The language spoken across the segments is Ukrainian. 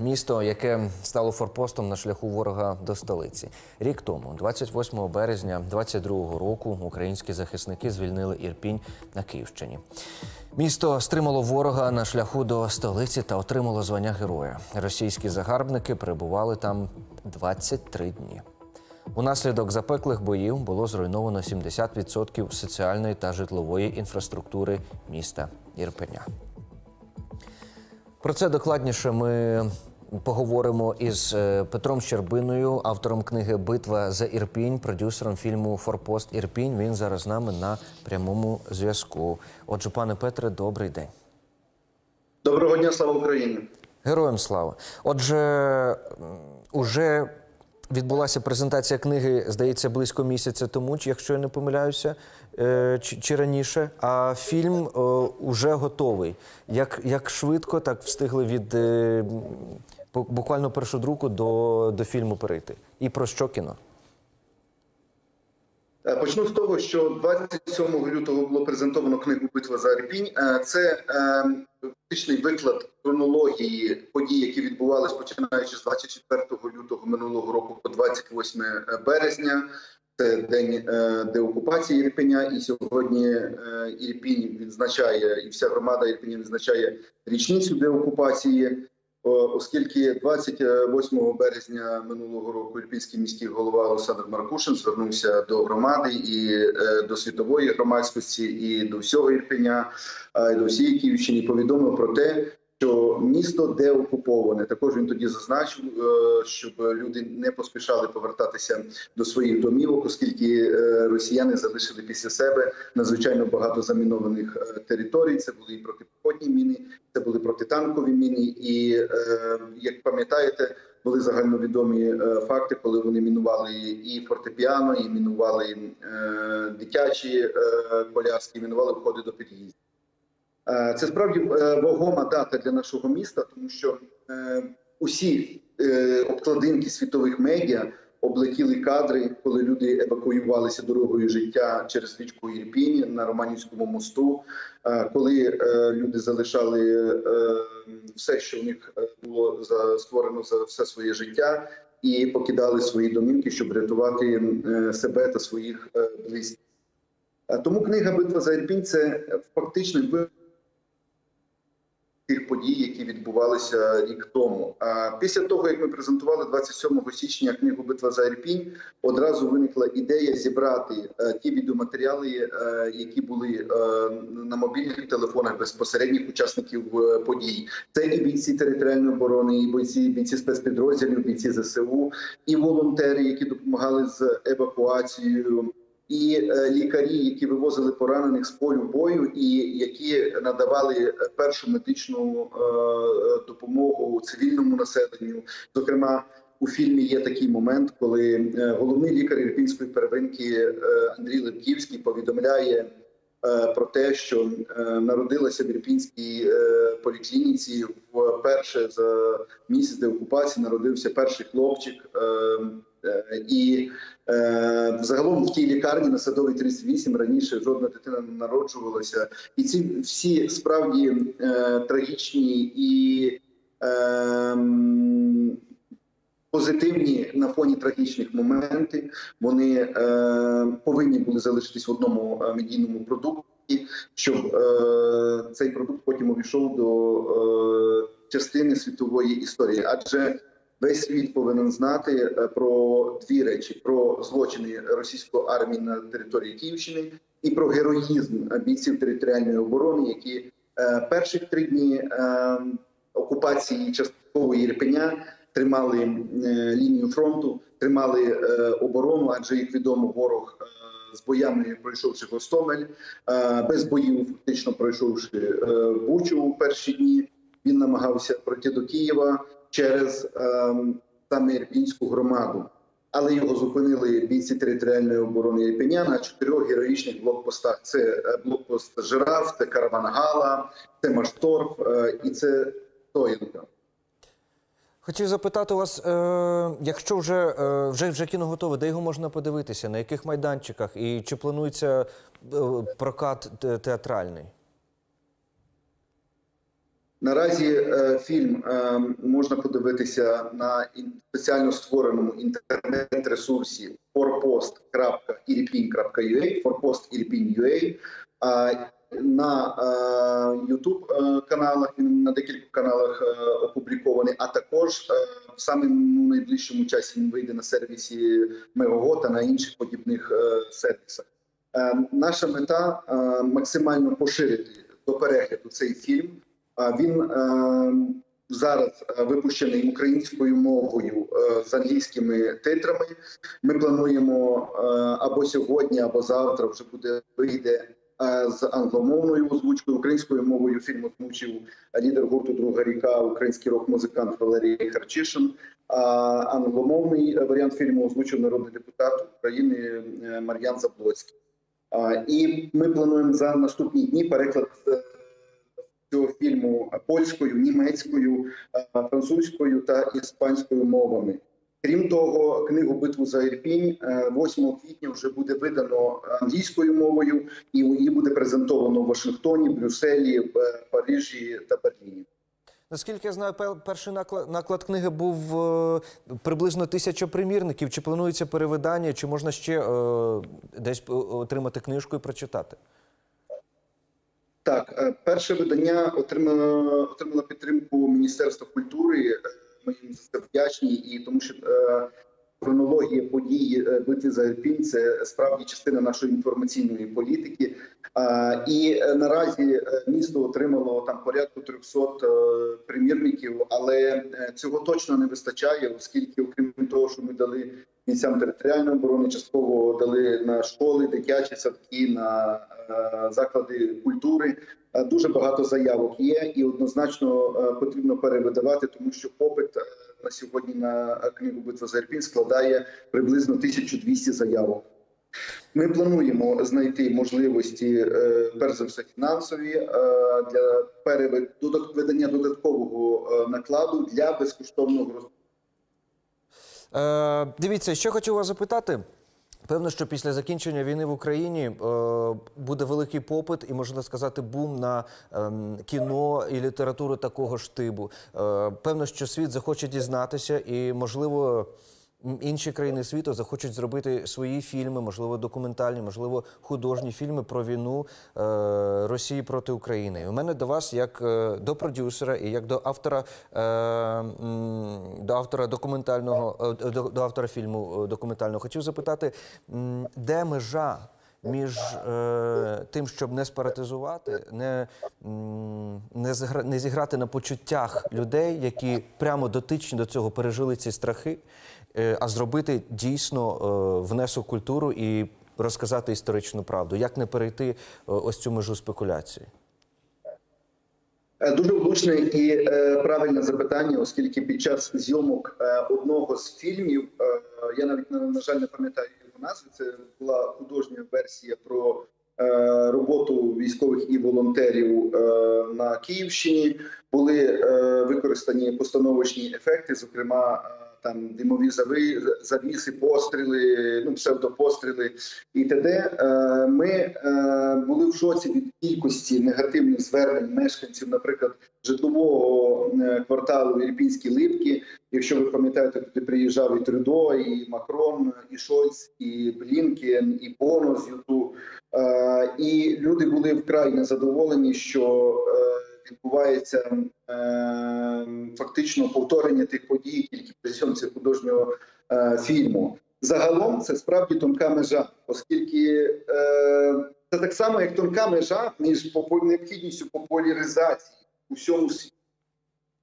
Місто, яке стало форпостом на шляху ворога до столиці. Рік тому, 28 березня 22 року, українські захисники звільнили Ірпінь на Київщині. Місто стримало ворога на шляху до столиці та отримало звання героя. Російські загарбники перебували там 23 дні. Унаслідок запеклих боїв було зруйновано 70% соціальної та житлової інфраструктури міста Ірпеня. Про це докладніше ми поговоримо із е, Петром Щербиною, автором книги Битва за Ірпінь, продюсером фільму Форпост Ірпінь. Він зараз з нами на прямому зв'язку. Отже, пане Петре, добрий день. Доброго дня, слава Україні. Героям слава. Отже, уже відбулася презентація книги, здається, близько місяця тому, чи якщо я не помиляюся, чи, чи раніше. А фільм е, уже готовий. Як, як швидко так встигли від е, буквально першу друку до, до фільму перейти? І про що кіно? Е, Почну з того, що 27 лютого було презентовано книгу Битва за Ірпінь. Е, Це е, виклад хронології подій, які відбувалися починаючи з 24 лютого минулого року по 28 березня. Це день е, деокупації Ірпеня, і сьогодні е, Ірпінь відзначає, і вся громада Ірпеня відзначає річницю деокупації. Оскільки 28 березня минулого року Ірпінський міський голова Олександр Маркушин звернувся до громади і е, до світової громадськості, і до всього Ірпеня, й до всієї Київщини, повідомив про те, що місто деокуповане. Також він тоді зазначив, е, щоб люди не поспішали повертатися до своїх домівок, оскільки е, росіяни залишили після себе надзвичайно багато замінованих е, територій. Це були і протипіхотні міни, це були протитанкові міни. І як пам'ятаєте, були загальновідомі факти, коли вони мінували і фортепіано, і мінували дитячі коляски, і мінували входи до під'їздів. Е, Це справді е, вагома дата для нашого міста, тому що е, усі обкладинки світових медіа облетіли кадри, коли люди евакуювалися дорогою життя через річку Ірпінь на Романівському мосту, коли люди залишали все, що в них було створено за все своє життя, і покидали свої домівки, щоб рятувати себе та своїх близьких. Тому книга Битва за Ірпінь це фактичний ви тих подій, які відбувалися рік тому. А після того, як ми презентували 27 січня книгу Битва за Ірпінь, одразу виникла ідея зібрати е, ті відеоматеріали, е, які були е, на мобільних телефонах безпосередніх учасників подій. Це і бійці територіальної оборони, і бійці, бійці спецпідрозділів, бійці ЗСУ, і волонтери, які допомагали з евакуацією і е, лікарі, які вивозили поранених з полю бою, і які надавали першу медичну е, допомогу цивільному населенню. Зокрема, у фільмі є такий момент, коли е, головний лікар Ірпінської первинки Андрій Липківський повідомляє. Про те, що народилася в Ірпінській поліклініці вперше за місяць деокупації народився перший хлопчик, і Е, Загалом в тій лікарні на садовій 38 раніше жодна дитина не народжувалася, і ці всі справді е, трагічні і е, позитивні на фоні трагічних моменти. Вони е, повинні були залишитись в одному е, медійному продукті, щоб е, цей продукт потім увійшов до е, частини світової історії, адже Весь світ повинен знати е, про дві речі: про злочини російської армії на території Київщини і про героїзм бійців територіальної оборони, які е, перших три дні е, окупації часткової Ірпеня тримали лінію фронту, тримали оборону, адже як відомо, ворог. З боями пройшовши Гостомель, без боїв, фактично пройшовши Бучу у перші дні, він намагався пройти до Києва через ем, саме Ірпінську громаду, але його зупинили бійці територіальної оборони Ірпеня на чотирьох героїчних блокпостах: це е, блокпост Жираф, це Каравангала, це Машторф е, і це Стоянка. Хотів запитати у вас, е, якщо вже, вже, вже кіно готове, де його можна подивитися, на яких майданчиках, і чи планується прокат театральний? Наразі е, фільм е, можна подивитися на спеціально створеному інтернет-ресурсі forpost.irpin.ua, forpost.irpin.ua, а на YouTube каналах він на декількох каналах е, опублікований, а також е, в самому найближчому часі він вийде на сервісі Мегого та на інших подібних е, сервісах. Е, Наша мета е, максимально поширити до перегляду цей фільм. Він е, зараз е, випущений українською мовою е, з англійськими титрами. Ми плануємо е, або сьогодні, або завтра вже буде вийде з англомовною озвучкою, українською мовою фільм озвучив лідер гурту Друга ріка, український рок-музикант Валерій Харчишин. А англомовний варіант фільму озвучив народний депутат України Мар'ян Заблоцький. І ми плануємо за наступні дні переклад е, польською, німецькою, е, французькою та іспанською мовами. Крім того, книгу Битву за Ірпінь е, 8 квітня вже буде видано англійською мовою, і її буде презентовано в Вашингтоні, Брюсселі, е, Парижі та Берліні. Наскільки я знаю, перший наклад, книги був е, приблизно тисяча примірників. Чи планується перевидання, чи можна ще е, десь е, отримати книжку і прочитати? Так, е, перше видання отримало отримало підтримку Міністерства культури. Е, Ми їм за це вдячні, і тому що е, хронологія подій битви за Ірпінь – це справді частина нашої інформаційної політики. І наразі місто отримало там порядку 300 е, примірників, але цього точно не вистачає, оскільки, окрім того, що ми дали бійцям територіальної оборони, частково дали на школи, дитячі садки, на е, заклади культури. Е, Дуже багато заявок є, і однозначно е, потрібно перевидавати, тому що попит на сьогодні на книгу Битва за Ірпінь складає приблизно 1200 заявок. Ми плануємо знайти можливості, перш за все, фінансові для переведення додаткового накладу для безкоштовного Е, дивіться, що хочу вас запитати. Певно, що після закінчення війни в Україні е, буде великий попит і можна сказати бум на е, кіно і літературу такого ж типу. Е, певно, що світ захоче дізнатися, і можливо. Інші країни світу захочуть зробити свої фільми, можливо, документальні, можливо, художні фільми про війну е, Росії проти України. У мене до вас, як е, до продюсера і як до автора е, до автора документального е, до, до автора фільму е, документального, хотів запитати, де межа між е, тим, щоб не спаратизувати, не, не, зігра, не зіграти на почуттях людей, які прямо дотичні до цього пережили ці страхи, а зробити дійсно е, внесок культуру і розказати історичну правду. Як не перейти е, ось цю межу спекуляції? Е, Дуже влучне і е, правильне запитання, оскільки під час зйомок е, одного з фільмів е, я навіть на, на жаль не пам'ятаю його назви. Це була художня версія про е, роботу військових і волонтерів е, на Київщині. Були е, використані постановочні ефекти, зокрема. Там димові завіси, постріли, ну псевдопостріли і т.д. Е, Ми е, були в шоці від кількості негативних звернень мешканців, наприклад, житлового е, кварталу Ірпінські Липки. Якщо ви пам'ятаєте, туди приїжджав і Трюдо, і Макрон, і Шольц, і Блінкен, і Боно з юту. І люди були вкрай незадоволені, що відбувається е, фактично повторення тих подій тільки при зйомці художнього е, фільму. Загалом це справді тонка межа, оскільки е, це так само, як тонка межа між необхідністю популяризації у всьому світі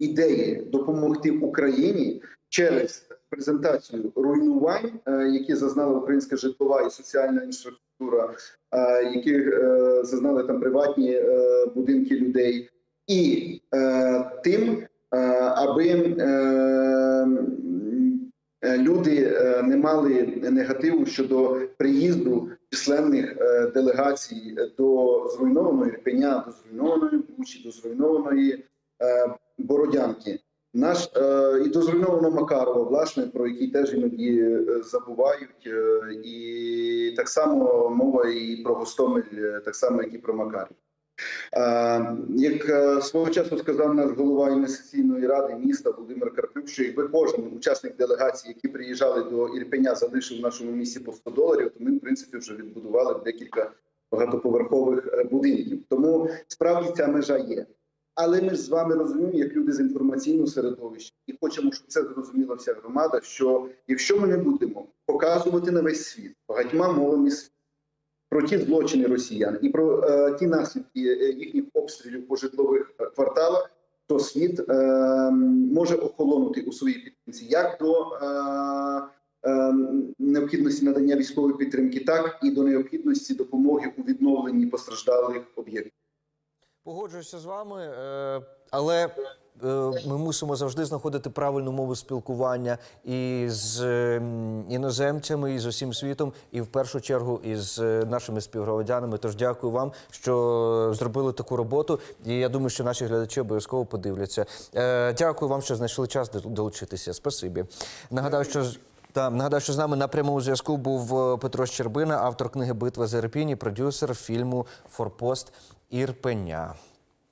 ідеї допомогти Україні через презентацію руйнувань, е, які зазнала українська житлова і соціальна інфраструктура, е, які е, зазнали там приватні е, будинки людей, і е, тим, е, аби е, люди е, не мали негативу щодо приїзду численних е, делегацій до зруйнованої Ірпеня, до зруйнованої Бучі, до зруйнованої е, Бородянки. Наш е, і до зруйнованого Макарова, власне, про який теж іноді е, забувають, е, і так само мова і про Гостомель, так само як і про Макарів. Е, Як е, свого часу сказав наш голова інвестиційної ради міста Володимир Карпюк, що якби кожен учасник делегації, які приїжджали до Ірпеня, залишив в нашому місті по 100 доларів, то ми в принципі вже відбудували декілька багатоповерхових е, будинків. Тому справді ця межа є. Але ми ж з вами розуміємо, як люди з інформаційного середовища, і хочемо, щоб це зрозуміла вся громада. Що якщо ми не будемо показувати на весь світ багатьма мовами світу про ті злочини росіян і про е, ті наслідки е, їхніх обстрілів по житлових е, кварталах, то світ е, може охолонути у своїй підтримці як до е, е, необхідності надання військової підтримки, так і до необхідності допомоги у відновленні постраждалих об'єктів. Погоджуюся з вами, е, але ми мусимо завжди знаходити правильну мову спілкування і з ем, іноземцями, і з усім світом, і в першу чергу із е, нашими співгромадянами. Тож дякую вам, що зробили таку роботу. І я думаю, що наші глядачі обов'язково подивляться. Е, Дякую вам, що знайшли час долучитися. Спасибі. Нагадаю, що та нагадаю, що з нами на прямому зв'язку був е, Петро Щербина, автор книги Битва за Ірпінь і продюсер фільму Форпост Ірпеня.